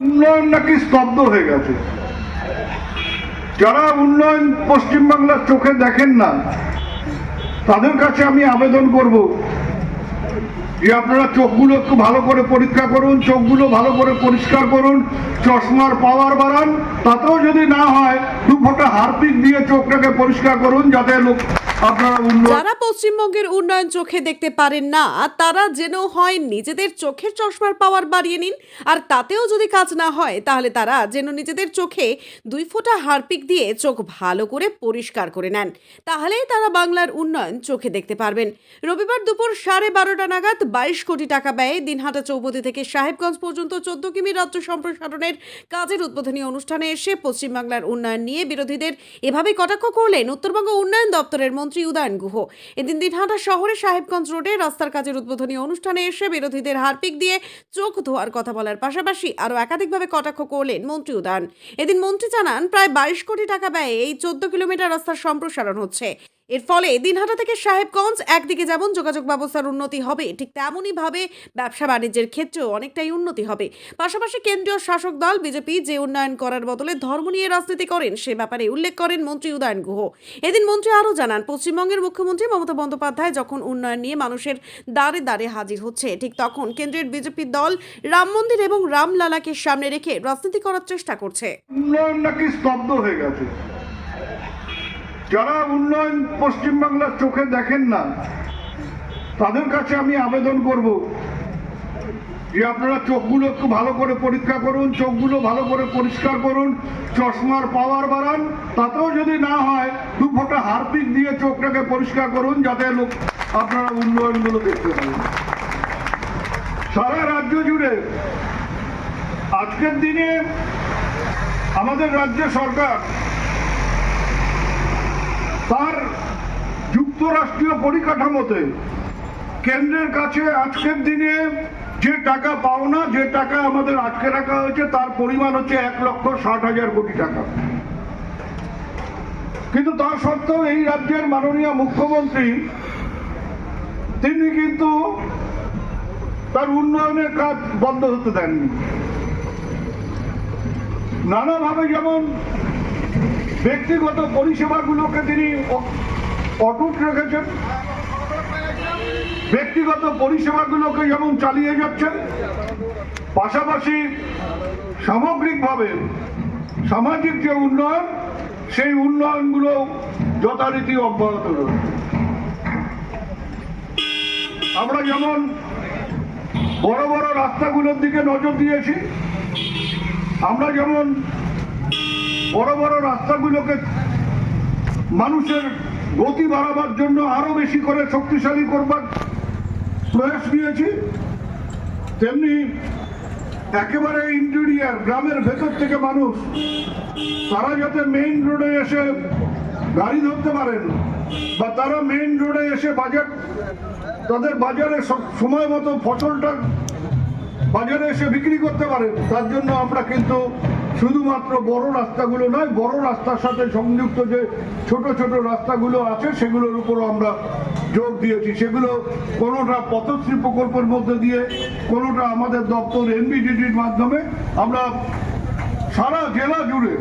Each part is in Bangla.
উন্নয়ন নাকি স্তব্ধ হয়ে গেছে? যারা উন্নয়ন পশ্চিমবাংলার চোখে দেখেন না, তাদের কাছে আমি আবেদন করব যে আপনারা চোখগুলো একটু ভালো করে পরীক্ষা করুন, চোখগুলো ভালো করে পরিষ্কার করুন, চশমার পাওয়ার বাড়ান, তাতেও যদি না হয় দিয়ে চোখটাকে পরিষ্কার করুন যাতে লোক যারা পশ্চিমবঙ্গের উন্নয়ন চোখে দেখতে পারেন না, তারা যেন হয় নিজেদের চোখের চশমার পাওয়ার বাড়িয়ে নিন। আর তাতেও যদি কাজ না হয়, তাহলে তারা যেন নিজেদের চোখে দুই ফোঁটা হারপিক দিয়ে চোখ ভালো করে পরিষ্কার করে নেন। তাহলেই তারা বাংলার উন্নয়ন চোখে দেখতে পারবেন। রবিবার দুপুর সাড়ে বারোটা নাগাদ বাইশ কোটি টাকা ব্যয়ে দিনহাটা চৌপতি থেকে সাহেবগঞ্জ পর্যন্ত চোদ্দ কিমি রাজ্য সম্প্রসারণের কাজের উদ্বোধনী অনুষ্ঠানে এসে পশ্চিমবাংলার উন্নয়ন নিয়ে বিরোধীদের এভাবে কটাক্ষ করলেন উত্তরবঙ্গ উন্নয়ন দপ্তরের মন্ত্রী উদয়ন গুহ। এদিন দিনহাটা শহরে সাহেবগঞ্জ রোডে রাস্তার কাজের উদ্বোধনী অনুষ্ঠানে এসে বিরোধীদের হারপিক দিয়ে চোখ ধোয়ার কথা বলার পাশাপাশি আরও একাধিকভাবে কটাক্ষ করলেন মন্ত্রী উদয়ন। এদিন মন্ত্রী জানান, প্রায় বাইশ কোটি টাকা ব্যয়ে এই চোদ্দ কিলোমিটার রাস্তার সম্প্রসারণ হচ্ছে। এর ফলে দিনহাটা থেকে সাহেবগঞ্জ একদিকে যেমন যোগাযোগ ব্যবস্থার উন্নতি হবে, ঠিক তেমনই ভাবে ব্যবসা বাণিজ্যের ক্ষেত্রেও অনেকটাই উন্নতি হবে। পাশাপাশি কেন্দ্রীয় শাসক দল, বিজেপি যে উন্নয়ন করার বদলে ধর্ম নিয়ে রাজনীতি করেন, সে ব্যাপারে উল্লেখ করেন মন্ত্রী উদয়ন গুহ। এদিন মন্ত্রী আরও জানান, পশ্চিমবঙ্গের মুখ্যমন্ত্রী মমতা বন্দ্যোপাধ্যায় যখন উন্নয়ন নিয়ে মানুষের দ্বারে দ্বারে হাজির হচ্ছে, ঠিক তখন কেন্দ্রের বিজেপি দল রাম মন্দির এবং রামলালাকে সামনে রেখে রাজনীতি করার চেষ্টা করছে। উন্নয়ন নাকি স্তব্ধ হয়ে গেছে। যারা উন্নয়ন পশ্চিমবাংলার চোখে দেখেন না, তাদের কাছে আমি আবেদন করব যে আপনারা চোখগুলো একটু ভালো করে পরীক্ষা করুন, চোখগুলো ভালো করে পরিষ্কার করুন, চশমার পাওয়ার বাড়ান, তাতেও যদি না হয়, দু ফোঁটা হারপিক দিয়ে চোখটাকে পরিষ্কার করুন, যাতে লোক আপনারা উন্নয়নগুলো দেখতে পারেন সারা রাজ্য জুড়ে আজকের দিনে আমাদের রাজ্য সরকার তার যুক্তরাষ্ট্রীয় পরিকাঠামোতে কেন্দ্রের কাছে আজকের দিনে যে টাকা পাওনা যে টাকা আমাদের আটকে রাখা হয়েছে, তার পরিমাণ হচ্ছে এক লক্ষ ষাট হাজার কোটি টাকা। কিন্তু তা সত্ত্বেও এই রাজ্যের মাননীয় মুখ্যমন্ত্রী, তিনি কিন্তু তার উন্নয়নের কাজ বন্ধ হতে দেননি। নানাভাবে যেমন ব্যক্তিগত পরিষেবাগুলোকে তিনি অটুট রেখেছেন। ব্যক্তিগত পরিষেবাগুলোকে যেমন চালিয়ে যাচ্ছেন, পাশাপাশি সামগ্রিকভাবে সামাজিক যে উন্নয়ন, সেই উন্নয়নগুলো যথারীতি অব্যাহত রয়েছে। আমরা যেমন বড় বড় রাস্তাগুলোর দিকে নজর দিয়েছি, আমরা যেমন বড় বড় রাস্তাগুলোকে মানুষের গতি বাড়াবার জন্য আরও বেশি করে শক্তিশালী করবার প্রয়াস নিয়েছি। তেমনি একেবারে ইন্টেরিয়ার গ্রামের ভেতর থেকে মানুষ, তারা যাতে মেইন রোডে এসে গাড়ি ধরতে পারেন বা তারা মেইন রোডে এসে বাজার, তাদের বাজারে সময় মতো ফসলটা বাজারে এসে বিক্রি করতে পারেন, তার জন্য আমরা কিন্তু শুধুমাত্র বড় রাস্তাগুলো নয় বড় রাস্তার সাথে সংযুক্ত যে ছোট ছোট রাস্তাগুলো আছে সেগুলোর উপরও আমরা যোগ দিয়েছি। সেগুলো কোনোটা পথশ্রী প্রকল্পের মধ্যে দিয়ে কোনোটা আমাদের দপ্তর এনবিডিটির মাধ্যমে আমরা সারা জেলা জুড়ে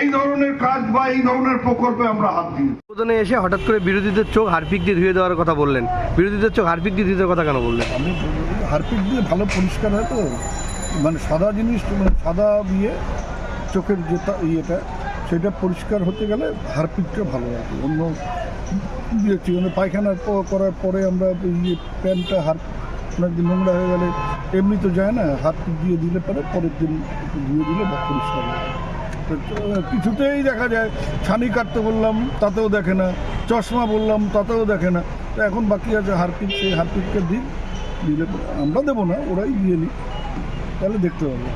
এই ধরনের কাজ বা এই ধরনের প্রকল্পে আমরা হাত দিই। উদ্বোধনে এসে হঠাৎ করে বিরোধীদের চোখ হারপিক দিয়ে ধুয়ে দেওয়ার কথা বললেন। বিরোধীদের চোখ হারপিক দিয়ে ধুয়ে দেওয়ার কথা কেন বললেন? আমি হারপিক দিয়ে ভালো পরিষ্কার হয় তো। মানে সাদা জিনিস মানে সাদা দিয়ে চোখের যেটা ইয়েটা, সেটা পরিষ্কার হতে গেলে হারপিকটা ভালো লাগে। অন্য দিয়েছি মানে পায়খানা করার পরে আমরা ইয়ে প্যান্টটা হার দিন নোংরা হয়ে গেলে এমনি তো যায় না, হারপিক দিয়ে দিলে পরে পরের দিন ধুয়ে দিলে পরিষ্কার কিছুতেই দেখা যায়, ছানি কাটতে বললাম, তাতেও দেখে না, চশমা বললাম, তাতেও দেখে না। তো এখন বাকি আছে হারপিক, সেই হারপিককে দিন দিলে আমরা দেবো না, ওরাই দিয়ে নিই তাহলে দেখতে পাবো।